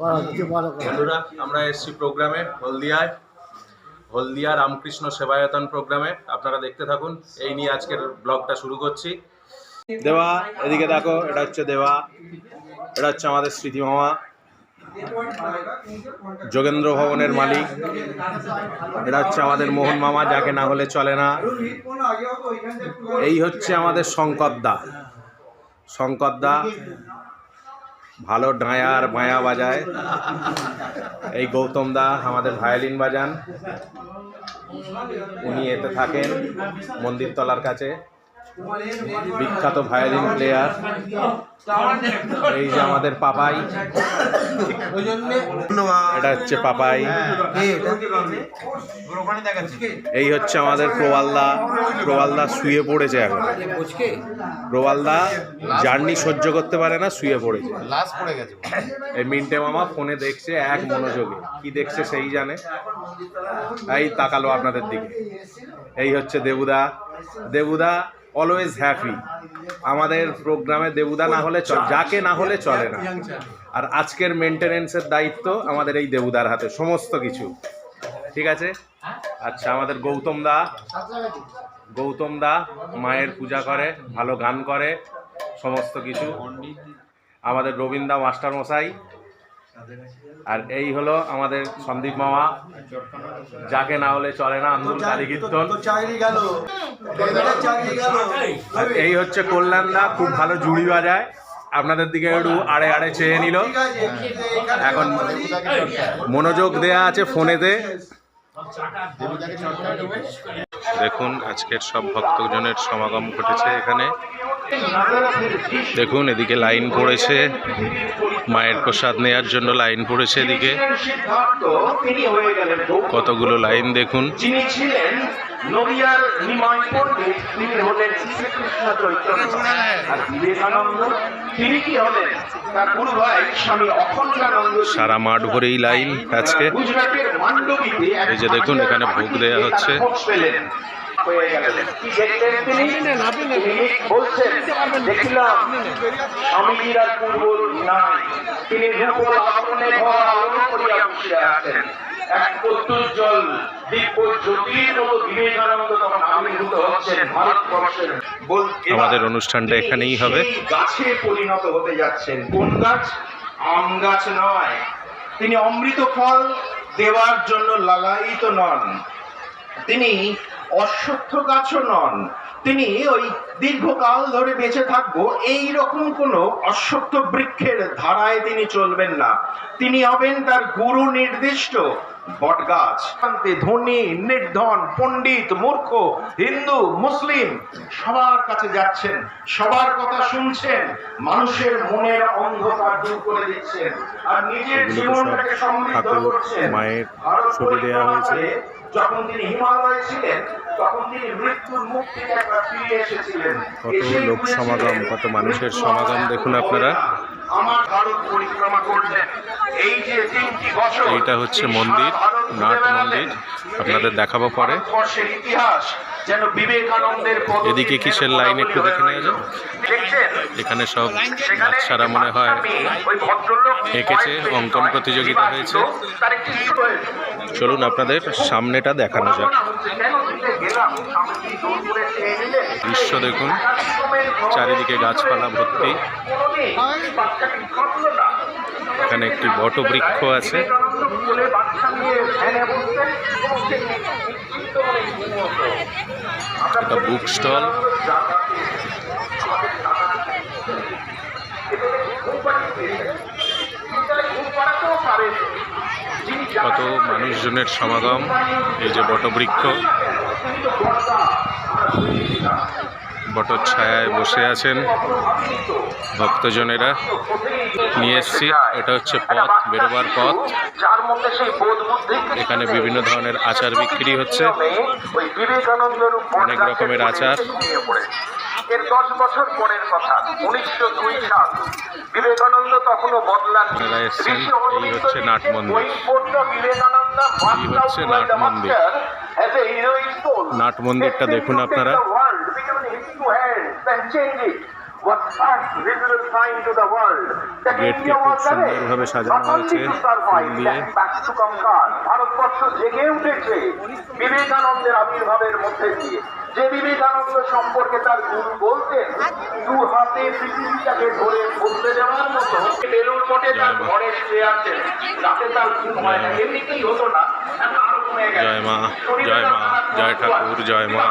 বন্ধুরা, আমরা এসেছি প্রোগ্রামে, হলদিয়ায়। হলদিয়া রামকৃষ্ণ সেবায়তন প্রোগ্রামে। আপনারা দেখতে থাকুন, এই নিয়ে আজকের ব্লগটা শুরু করছি। দেওয়া, এদিকে দেখো, এটা হচ্ছে দেওয়া, এটা হচ্ছে আমাদের স্মৃতি মামা। যোগেন্দ্র ভবনের মালিক। এটা হচ্ছে আমাদের মোহন মামা, যাকে না হলে চলে না। এই হচ্ছে আমাদের শঙ্করদা শঙ্করদা ভালো ডাঁয়া আর মায়া বাজায়। এই গৌতম দা, আমাদের ভায়োলিন বাজান। উনি এতে থাকেন মন্দির তলার কাছে। বিখ্যাত ভায়োলিন প্লেয়ার এই যে আমাদের পাপাই। এটা হচ্ছে পাপাই। এই হচ্ছে আমাদের প্রবালদা। প্রবালদা শুয়ে পড়েছে এখন। প্রবালদা জার্নি সহ্য করতে পারে না, শুয়ে পড়েছে। এই মিন্টে মামা ফোনে দেখছে এক মনোযোগে। কি দেখছে সেই জানে। এই তাকালো আপনাদের দিকে। এই হচ্ছে দেবুদা। দেবুদা অলওয়েজ হ্যাপি আমাদের প্রোগ্রামে দেবুদা না হলে চল, যাকে না হলে চলে না। আর আজকের মেনটেনেন্সের দায়িত্ব আমাদের এই দেবুদার হাতে, সমস্ত কিছু। ঠিক আছে? আচ্ছা আমাদের গৌতম দা। গৌতম দা মায়ের পূজা করে, ভালো গান করে, সমস্ত কিছু। আমাদের রবীন্দা মাস্টার মশাই আর এই হলো আমাদের সন্দীপ মামা। যাকে না হলে চলে না আন্দোলন কালী কীর্তন। আর এই হচ্ছে কল্যাণ দা খুব ভালো জুড়ি বাজায়। আপনাদের দিকে একটু আড়ে আড়ে চেয়ে নিল। এখন মনোযোগ দেয়া আছে ফোনেতে। দেখুন আজকের সব ভক্তজনের সমাগম ঘটেছে এখানে। দেখুন এদিকে লাইন পড়েছে। মায়ের প্রসাদ নেয়ার জন্য লাইন পড়েছে এদিকে। কতগুলো লাইন দেখুন। যিনি ছিলেন নদিয়ার নিমাই পণ্ডিত তিনি হলেন শ্রীকৃষ্ণ চৈতন্য আর বিবেকানন্দ তিনি কি হলেন? তার গুরু ভাই স্বামী অখণ্ডানন্দ সারা মাঠ ভরেই লাইন আজকে। গুজরাটের মান্ডবীতে এই যে দেখুন এখানে ভোগ দেয়া হচ্ছে। হয়ে গেলেন। কি দেখলেন তিনি? বলছেন দেখিলাম স্বামীজির আর পূর্ব নাই তিনি আলো করিয়া বসে আছেন এক প্রত্যুজ্জ্বল দিব্য জ্যোতির মতো বিবেকানন্দ তখন আবির্ভূত হচ্ছেন ভারতবর্ষের আমাদের অনুষ্ঠানটা এখানেই হবে। গাছে পরিণত হতে যাচ্ছেন কোন গাছ আম গাছ নয় তিনি অমৃত ফল দেওয়ার জন্য লালায়িত নন তিনি অশ্বত্থ গাছও নন। তিনি ওই দীর্ঘকাল ধরে বেঁচে থাকব এই রকম কোনো অশ্বত্থ বৃক্ষের ধারায় তিনি চলবেন না। তিনি হবেন তার গুরু নির্দিষ্ট বটগাছ। ধনী নির্ধন পণ্ডিত মূর্খ হিন্দু মুসলিম সবার কাছে যাচ্ছেন সবার কথা শুনছেন মানুষের মনের অন্ধকার দূর করে দিচ্ছেন আর নিজের জীবনটাকে সমৃদ্ধ করছেন। মায়ের ভারত ছবি দেয়া হয়েছে। যখন তিনি হিমালয়ে ছিলেন কত লোক সমাগম, কত মানুষের সমাগম দেখুন আপনারা। আমার ভারত পরিক্রমা করলেন। এই যে তিনটি বছর এইটা হচ্ছে মন্দির সারা নাট মন্দির। আপনাদের দেখাবো পরে। ইতিহাস যেন বিবেকানন্দের এদিকে কিসের লাইন একটু দেখে যায়? এখানে সব বাচ্চারা মনে হয় এঁকেছে, অঙ্কন প্রতিযোগিতা হয়েছে। চলুন আপনাদের সামনেটা দেখানো যাক। দৃশ্য দেখুন, চারিদিকে গাছপালা ভর্তি। এখানে একটি বটবৃক্ষ আছে। এটা বুক স্টল কত মানুষজনের সমাগম, এই যে বটবৃক্ষ। বটর ছায়ায় বসে আছেন ভক্তজনেরা। নিয়ে এসছি এটা হচ্ছে পথ বেরোবার পথ। এখানে বিভিন্ন ধরনের আচার বিক্রি হচ্ছে। অনেক রকমের আচার। এর দশ বছর পরের কথা উনিশশো দুই সাল। বিবেকানন্দ তখনও বদলান এই হচ্ছে নাট মন্দির। এই হচ্ছে নাট মন্দির। নাট মন্দিরটা দেখুন আপনারা। গেটকে খুব সুন্দরভাবে সাজানো হয়েছে ফুল দিয়ে। ভারতবর্ষ জেগে উঠেছে। বিবেকানন্দের আবির্ভাবের মধ্যে দিয়ে। যে বিবেকানন্দ সম্পর্কে তার গুরু বলতেন দু হাতে পৃথিবীটাকে ধরে বদলে দেওয়ার মতো বেলুর মঠে তার ঘরে শুয়ে আছেন রাতে তার ঘুম হয় না। এমনিতেই হতো না। জয় মা। জয় মা। জয় ঠাকুর। জয় মা।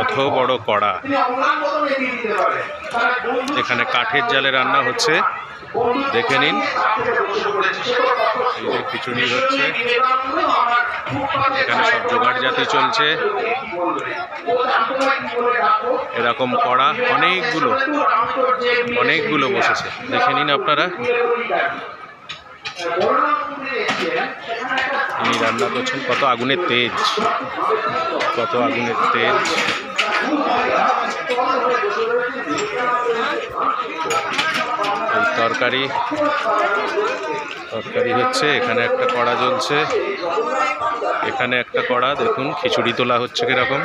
কত বড় কড়া? এখানে কাঠের জালে রান্না হচ্ছে। দেখে নিন। খিচুড়ি হচ্ছে। এখানে সব জোগাড় জাতি চলছে। এরকম কড়া অনেকগুলো অনেকগুলো বসেছে। দেখে নিন আপনারা। তিনি রান্না করছেন কত আগুনের তেজ। কত আগুনের তেজ। তরকারি। তরকারি হচ্ছে, এখানে একটা কড়া জ্বলছে। এখানে একটা কড়া, দেখুন, খিচুড়ি তোলা হচ্ছে কীরকম।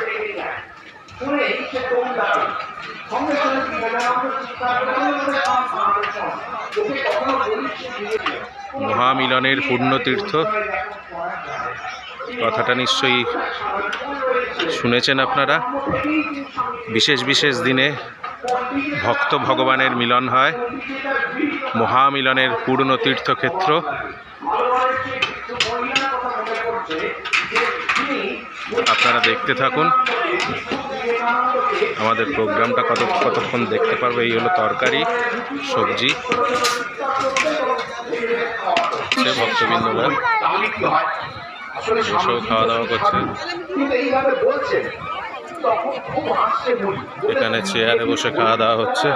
মহামিলনের পুণ্যতীর্থ কথাটা নিশ্চয়ই শুনেছেন আপনারা। বিশেষ বিশেষ দিনে ভক্ত ভগবানের মিলন হয়, মহামিলনের পূর্ণ তীর্থক্ষেত্র। আপনারা দেখতে থাকুন। আমাদের প্রোগ্রামটা কত, কতক্ষণ দেখতে পারব, এই হলো তরকারি, সবজি। ভক্তবৃন্দরা। এসেও খাওয়া দাওয়া করছে এখানে চেয়ারে বসে খাওয়া দাওয়া হচ্ছে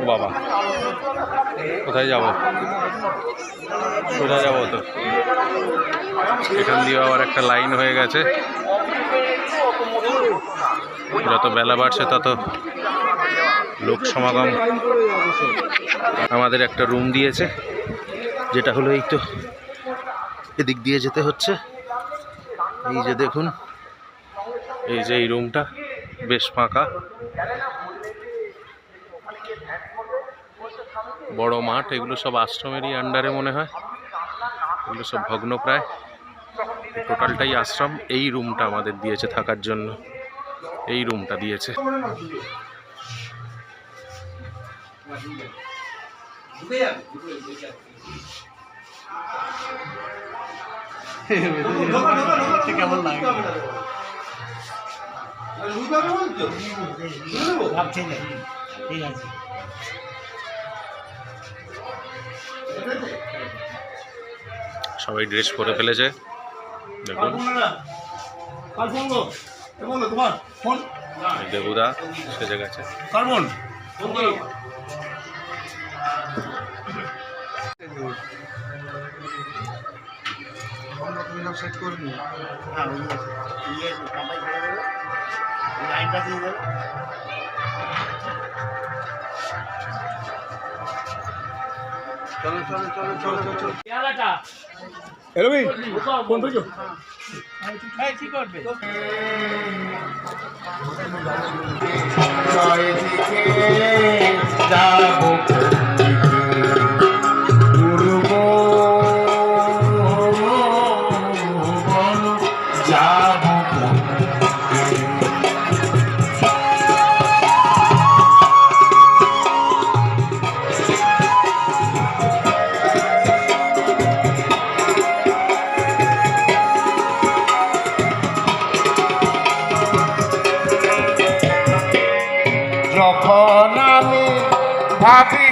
ও বাবা। কোথায় যাব? কোথায় যাব তো? এখান দিয়ে আবার একটা লাইন হয়ে গেছে। যত বেলা বাড়ছে তত লোক সমাগম আমাদের একটা রুম দিয়েছে, যেটা হলো এই তো। এদিক দিয়ে যেতে হচ্ছে। এই যে দেখুন, এই যে এই রুমটা। বেশ ফাঁকা। বড় মাঠ, এগুলো সব আশ্রমেরই আন্ডারে মনে হয়। এগুলো সব ভগ্নপ্রায়। টোটালটাই আশ্রম। এই রুমটা আমাদের দিয়েছে থাকার জন্য। এই রুমটা দিয়েছে। কেমন লাগে? ঠিক আছে সবাই ড্রেস পরে ফেলেছে। দেখুন। দেবুদা সেজে গেছে কার সেট করবি হ্যাঁ লাইনটা দিয়ে দেবে চলো চলো চলো চলো চলো চলো। এরবিন ফোন পেয়েছ হ্যাঁ কি করবে যখন আমি ভাবি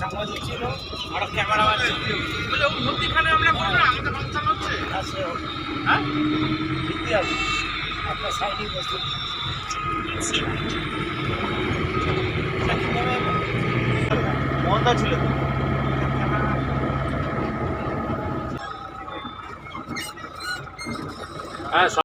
সাংবাদিক ছিল আরও ক্যামেরাম্যান ছিল মুক্তিখানে আমরা করব না আমাদের ফাংশন হচ্ছে হ্যাঁ ঠিকই আছে আপনার সাইডে বসে মন্দা ছিল হ্যাঁ